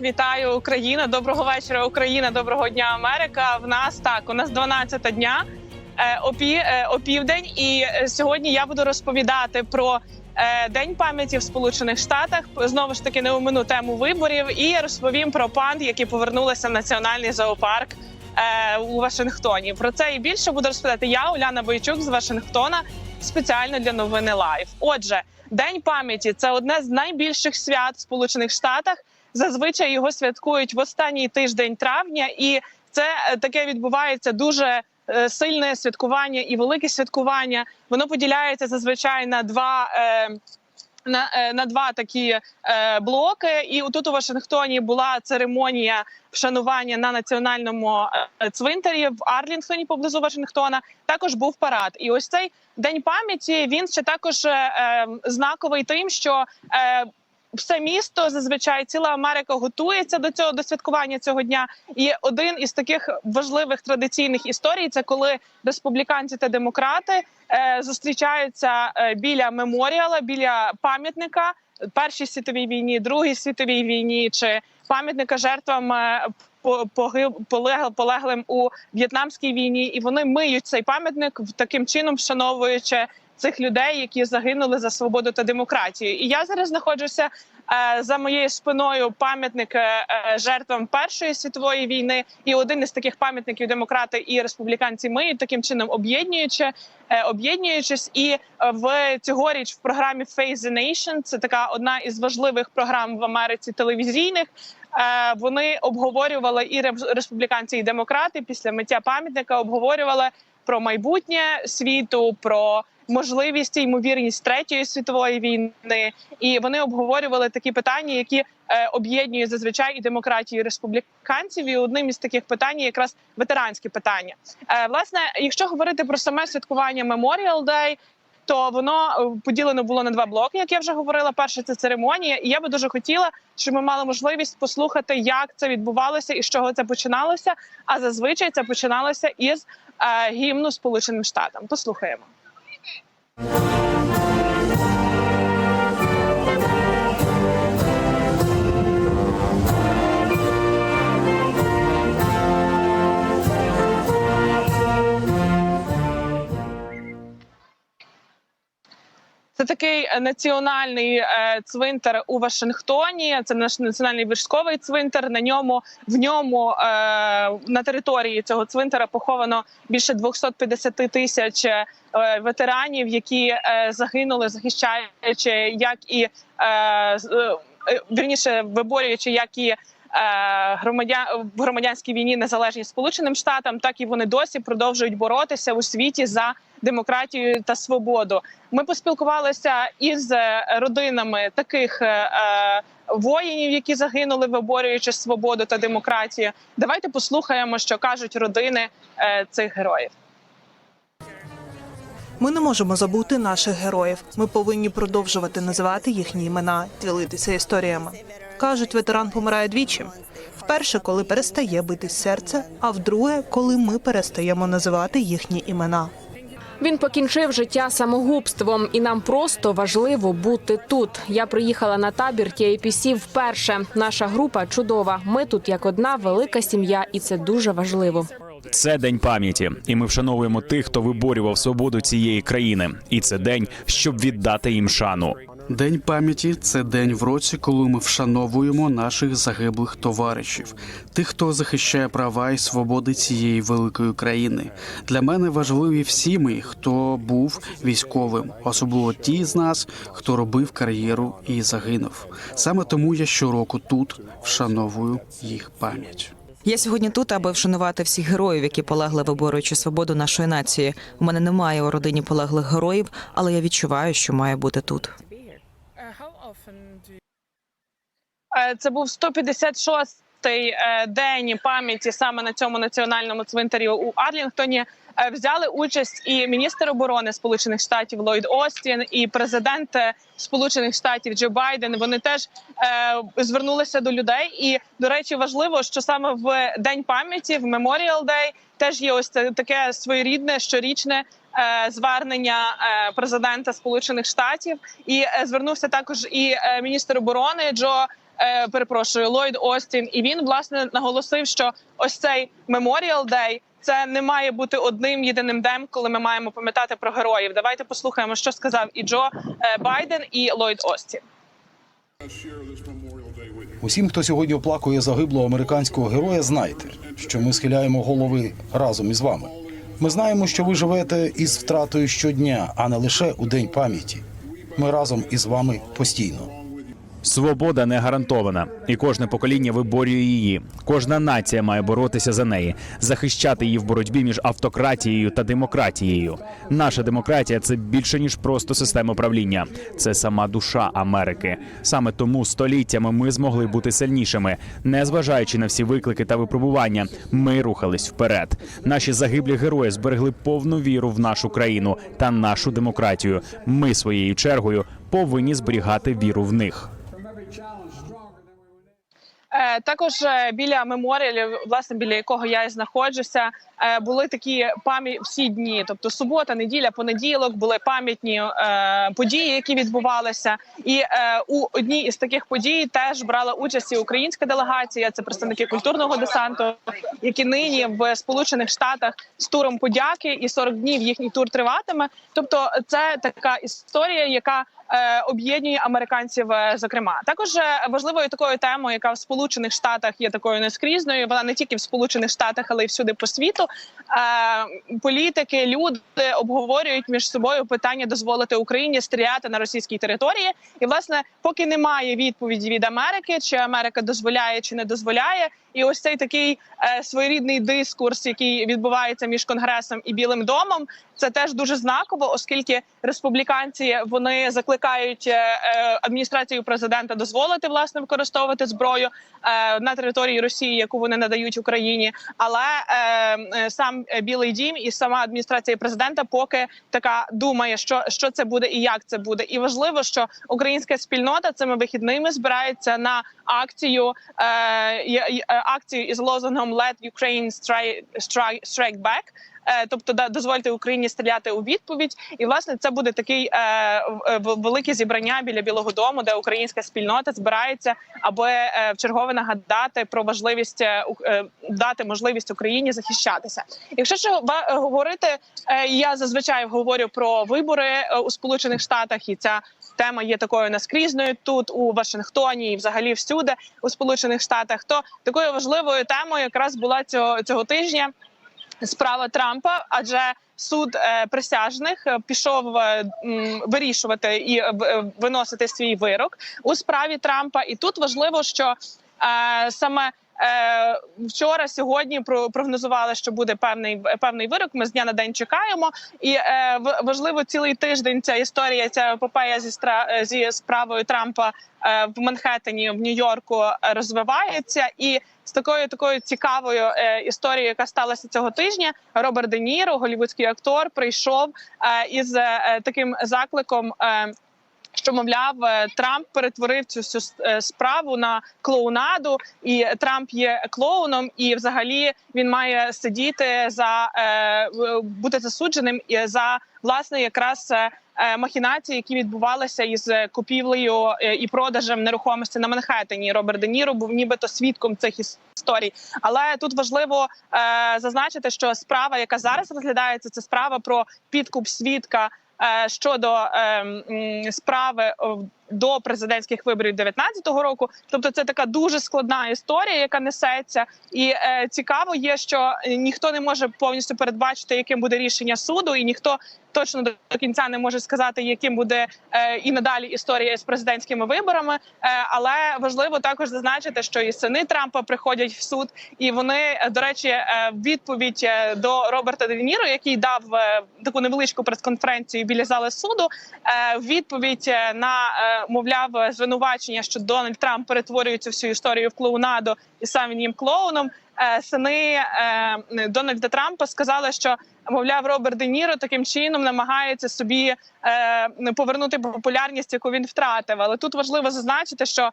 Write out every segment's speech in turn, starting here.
Вітаю Україна! Доброго вечора, Україна! Доброго дня, Америка. В нас так. У нас 12 дня е, опі, е, опівдень, і е, сьогодні я буду розповідати про День пам'яті в Сполучених Штатах. Знову ж таки, не омину тему виборів, і розповім про панд, які повернулися в національний зоопарк у Вашингтоні. Про це і більше буду розповідати я, Уляна Бойчук з Вашингтона, спеціально для новини Лайв. Отже, День пам'яті це одне з найбільших свят в Сполучених Штатах. Зазвичай його святкують в останній тиждень травня, і це е, таке відбувається дуже е, сильне святкування і велике святкування. Воно поділяється зазвичай на два. Е, на, е, на два такі е, блоки, і тут у Вашингтоні була церемонія вшанування на національному цвинтарі в Арлінгтоні поблизу Вашингтона. Також був парад. І ось цей день пам'яті він ще також е, знаковий тим, що е, все місто зазвичай ціла Америка готується до цього до святкування цього дня. І один із таких важливих традиційних історій це коли республіканці та демократи е, зустрічаються е, біля меморіала, біля пам'ятника Першій світовій війні, Другій світовій війні чи пам'ятника жертвам е, полеглим у в'єтнамській війні, і вони миють цей пам'ятник таким чином, вшановуючи цих людей, які загинули за свободу та демократію. І я зараз знаходжуся е, за моєю спиною пам'ятник е, е, жертвам Першої світової війни, і один із таких пам'ятників демократи і республіканці миють таким чином об'єднуючи, об'єднуючись. І в цьогоріч в програмі Face the Nation, це така одна із важливих програм в Америці телевізійних. Вони обговорювали і республіканці, і демократи після миття пам'ятника обговорювали про майбутнє світу, про можливість і ймовірність третьої світової війни. І вони обговорювали такі питання, які е, об'єднують зазвичай і демократію і республіканців. І одним із таких питань якраз ветеранські питання. Е, власне, якщо говорити про саме святкування Memorial Day, то воно е, поділено було на два блоки, як я вже говорила. Перше це церемонія, і я би дуже хотіла, щоб ми мали можливість послухати, як це відбувалося і з чого це починалося. А зазвичай це починалося із е, гімну Сполученим Штатам. Послухаємо. Такий національний е, цвинтар у Вашингтоні. Це наш національний військовий цвинтар. На ньому в ньому е, на території цього цвинтара поховано більше 250 тисяч е, ветеранів, які загинули, захищаючи як і вірніше виборюючи як і. Е, Громадян в громадянській війні незалежність Сполученим Штатам, так і вони досі продовжують боротися у світі за демократію та свободу. Ми поспілкувалися із е, родинами таких е, воїнів, які загинули, виборюючи свободу та демократію. Давайте послухаємо, що кажуть родини цих героїв. Ми не можемо забути наших героїв. Ми повинні продовжувати називати їхні імена, ділитися історіями. Кажуть, ветеран помирає двічі: вперше, коли перестає битись серце, а вдруге, коли ми перестаємо називати їхні імена. Він покінчив життя самогубством, і нам просто важливо бути тут. Я приїхала на табір TAPC вперше. Наша група чудова. Ми тут як одна велика сім'я, і це дуже важливо. Це день пам'яті, і ми вшановуємо тих, хто виборював свободу цієї країни. І це день, щоб віддати їм шану. День пам'яті це день в році, коли ми вшановуємо наших загиблих товаришів, тих, хто захищає права і свободи цієї великої країни. Для мене важливі всі ми, хто був військовим, особливо ті з нас, хто робив кар'єру і загинув. Саме тому я щороку тут вшановую їх пам'ять. Я сьогодні тут, аби вшанувати всіх героїв, які полегли виборюючи свободу нашої нації. У мене немає у родині полеглих героїв, але я відчуваю, що має бути тут. Е, Це був 156-й е, день пам'яті саме на цьому національному цвинтарі у Арлінгтоні. Е, Взяли участь і міністр оборони Сполучених Штатів Ллойд Остін, і президент е, Сполучених Штатів Джо Байден. Вони теж е, звернулися до людей. І до речі, важливо, що саме в день пам'яті, в Memorial Day, теж є ось таке своєрідне щорічне звернення президента Сполучених Штатів. І звернувся також і міністр оборони Джо перепрошую, Ллойд Остін, і він власне наголосив, що ось цей Memorial Day це не має бути одним єдиним днем, коли ми маємо пам'ятати про героїв. Давайте послухаємо, що сказав і Джо е, Байден, і Ллойд Остін. Усім, хто сьогодні оплакує загиблого американського героя, знайте, що ми схиляємо голови разом із вами. Ми знаємо, що ви живете із втратою щодня, а не лише у день пам'яті. Ми разом із вами постійно. Свобода не гарантована, і кожне покоління виборює її. Кожна нація має боротися за неї, захищати її в боротьбі між автократією та демократією. Наша демократія це більше ніж просто система правління. Це сама душа Америки. Саме тому століттями ми змогли бути сильнішими, не зважаючи на всі виклики та випробування. Ми рухались вперед. Наші загиблі герої зберегли повну віру в нашу країну та нашу демократію. Ми своєю чергою повинні зберігати віру в них. Е, Також е, біля меморіалів, власне, біля якого я і знаходжуся, е, були такі пам'ять всі дні. Тобто субота, неділя, понеділок були пам'ятні події, які відбувалися. І у одній із таких подій теж брала участь і українська делегація. Це представники культурного десанту, які нині в Сполучених Штатах з туром подяки, і 40 днів їхній тур триватиме. Тобто, це така історія, яка об'єднує американців. е, Зокрема, також е, важливою такою темою, яка в Сполучених Штатах є такою нескрізною. Вона не тільки в Сполучених Штатах, але й всюди по світу. Е, політики, люди обговорюють між собою питання дозволити Україні стріляти на російській території. І власне, поки немає відповіді від Америки, чи Америка дозволяє чи не дозволяє. І ось цей такий е, своєрідний дискурс, який відбувається між конгресом і Білим домом, це теж дуже знаково, оскільки республіканці вони закликають е, е, адміністрацію президента дозволити власне використовувати зброю е, на території Росії, яку вони надають Україні. Але сам Білий Дім і сама адміністрація президента поки така думає, що, що це буде і як це буде. І важливо, що українська спільнота цими вихідними збирається на акцію акцію із лозунгом «Let Ukraine strike, strike, strike back», тобто да, дозвольте Україні стріляти у відповідь. І власне це буде такий е, в- в- велике зібрання біля Білого Дому, де українська спільнота збирається, аби е, вчергове нагадати про важливість е, е, дати можливість Україні захищатися. Якщо ж ва- е, говорити, е, я зазвичай говорю про вибори е, у Сполучених Штатах, і ця тема є такою наскрізною тут у Вашингтоні і взагалі всюди у Сполучених Штатах. То такою важливою темою якраз була цього цього тижня справа Трампа, адже суд е, присяжних е, пішов е, вирішувати і виносити свій вирок у справі Трампа. І тут важливо, що саме. Е, вчора, сьогодні про- прогнозували, що буде певний певний вирок. Ми з дня на день чекаємо, і е, важливо цілий тиждень ця історія, ця епопея зі стра- е, зі справою Трампа в Манхеттені в Нью-Йорку розвивається. І з такою такою цікавою е, історією, яка сталася цього тижня, Роберт Де Ніро, голівудський актор, прийшов е, із е, таким закликом. Е, що мовляв, е, Трамп перетворив цю всю е, справу на клоунаду, і Трамп є клоуном, і взагалі він має сидіти за е, бути засудженим за власне якраз махінації, які відбувалися із купівлею і продажем нерухомості на Манхеттені. Роберт Де Ніро був нібито свідком цих історій. Але тут важливо зазначити, що справа, яка зараз розглядається, це справа про підкуп свідка щодо е, справи до президентських виборів 19-го року. Тобто, це така дуже складна історія, яка несеться, і е, цікаво є, що ніхто не може повністю передбачити, яким буде рішення суду, і ніхто точно до кінця не може сказати, яким буде е, і надалі історія з президентськими виборами. Е, але важливо також зазначити, що і сини Трампа приходять в суд, і вони, е, до речі, е, відповідь е, до Роберта Де Ніро, який дав е, таку невеличку прес-конференцію біля зали суду. е, Відповідь е, на мовляв звинувачення, що Дональд Трамп перетворює цю всю історію в клоунаду, і сам він їм клоуном. Е, сини е, Дональда Трампа сказали, що мовляв Роберт Де Ніро таким чином намагається собі е, повернути популярність, яку він втратив. Але тут важливо зазначити, що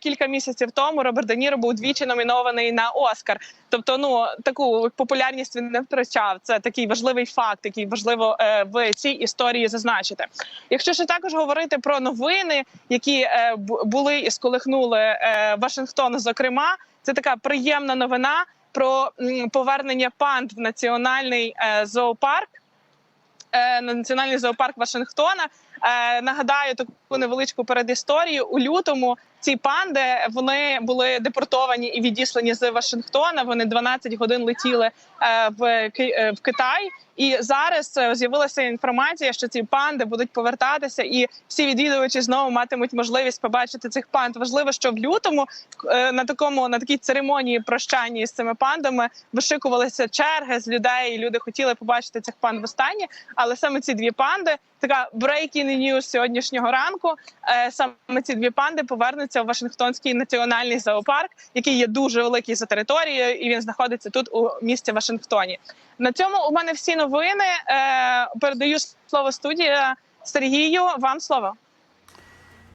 кілька місяців тому Роберт Де Ніро був двічі номінований на Оскар. Тобто, ну таку популярність він не втрачав. Це такий важливий факт, який важливо в цій історії зазначити. Якщо ще також говорити про новини, які були і сколихнули Вашингтон, зокрема, це така приємна новина про повернення панд в національний е, зоопарк. е, на національний зоопарк Вашингтона. Е, нагадаю таку невеличку передісторію. У лютому ці панди вони були депортовані і відіслані з Вашингтона. Вони 12 годин летіли е, в е, в Китай. І зараз е, з'явилася інформація, що ці панди будуть повертатися, і всі відвідувачі знову матимуть можливість побачити цих панд. Важливо, що в лютому на такому на такій церемонії прощання з цими пандами вишикувалися черги з людей. і Люди хотіли побачити цих панд востаннє. Але саме ці дві панди, така breaking news сьогоднішнього ранку. Саме ці дві панди повернуться в Вашингтонський національний зоопарк, який є дуже великий за територією, і він знаходиться тут у місті Вашингтоні. На цьому у мене всі новини. Е, Передаю слово студії Сергію. Вам слово.